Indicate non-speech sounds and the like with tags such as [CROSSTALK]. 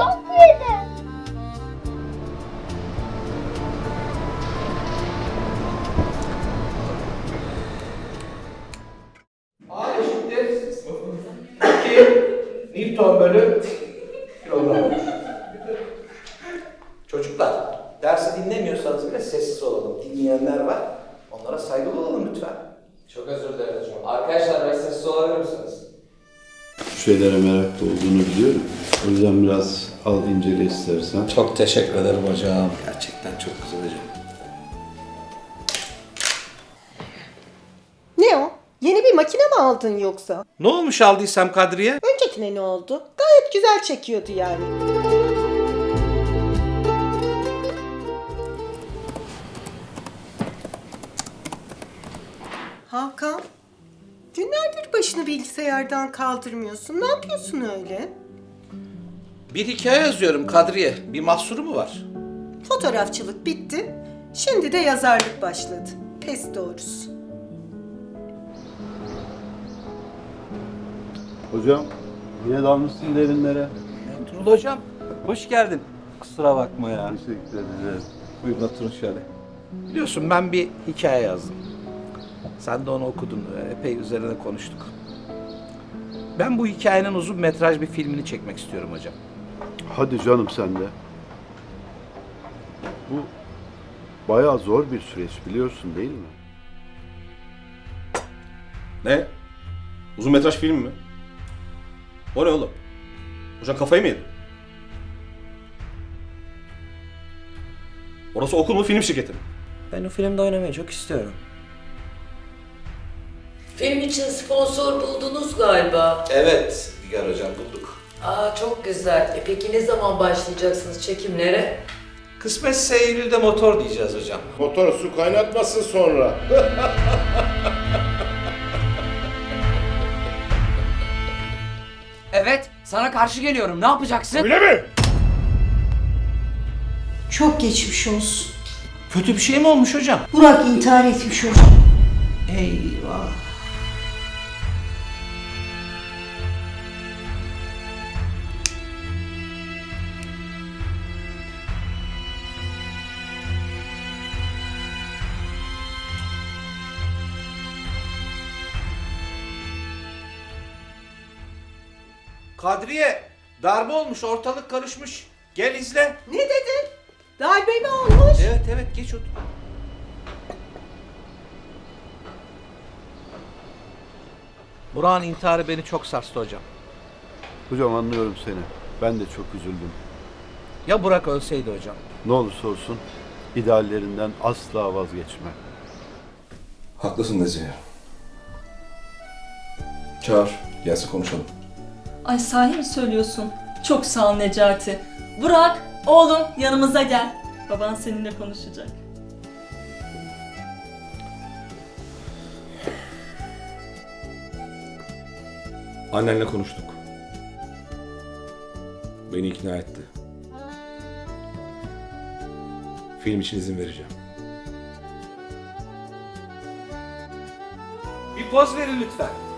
Çok iyiydi. A eşittir 2 Newton bölü kilogram. Çocuklar, dersi dinlemiyorsanız bile sessiz olalım. Dinleyenler var. Onlara saygılı olalım lütfen. Çok özür dilerim hocam. Arkadaşlar biraz sessiz olabilir misiniz? Bu şeylere meraklı olduğunu biliyorum. O yüzden biraz al incele istersen. Çok teşekkür ederim hocam. Gerçekten çok güzel hocam. Ne o? Yeni bir makine mi aldın yoksa? Ne olmuş aldıysam Kadriye? Öncekine ne oldu? Gayet güzel çekiyordu yani. Hakan, günlerdir başını bilgisayardan kaldırmıyorsun. Ne yapıyorsun öyle? Bir hikaye yazıyorum Kadriye. Bir mahsuru mu var? Fotoğrafçılık bitti. Şimdi de yazarlık başladı. Pes doğrusu. Hocam yine dalmışsın derinlere. Turul hocam, hoş geldin. Kusura bakma ya. Teşekkür ederim. Buyurun oturun şöyle. Biliyorsun ben bir hikaye yazdım. Sen de onu okudun. Epey üzerine konuştuk. Ben bu hikayenin uzun metraj bir filmini çekmek istiyorum hocam. Hadi canım sen de. Bu bayağı zor bir süreç biliyorsun değil mi? Ne? Uzun metraj film mi? O ne oğlum? Hocam kafayı mı yedin? Orası okul mu film şirketi mi? Ben o filmde oynamayı çok istiyorum. Film için sponsor buldunuz galiba. Evet, Nigar hocam bulduk. Aa çok güzel. E peki ne zaman başlayacaksınız çekimlere? Kısmetse Eylül'de motor diyeceğiz hocam. Motor su kaynatmasın sonra. [LAUGHS] Evet, sana karşı geliyorum. Ne yapacaksın? Öyle mi? Çok geçmiş olsun. Kötü bir şey mi olmuş hocam? Burak intihar etmiş hocam. Eyvah. Kadriye, darbe olmuş, ortalık karışmış. Gel izle. Ne dedin? Darbe mi olmuş? Evet evet geç otur. Burak'ın intiharı beni çok sarstı hocam. Hocam anlıyorum seni. Ben de çok üzüldüm. Ya Burak ölseydi hocam? Ne olursa olsun ideallerinden asla vazgeçme. Haklısın Nezihe. Çağır, gelsin konuşalım. Ay sahi mi söylüyorsun? Çok sağ ol Necati. Burak, oğlum yanımıza gel. Baban seninle konuşacak. Annenle konuştuk. Beni ikna etti. Film için izin vereceğim. Bir poz verin lütfen.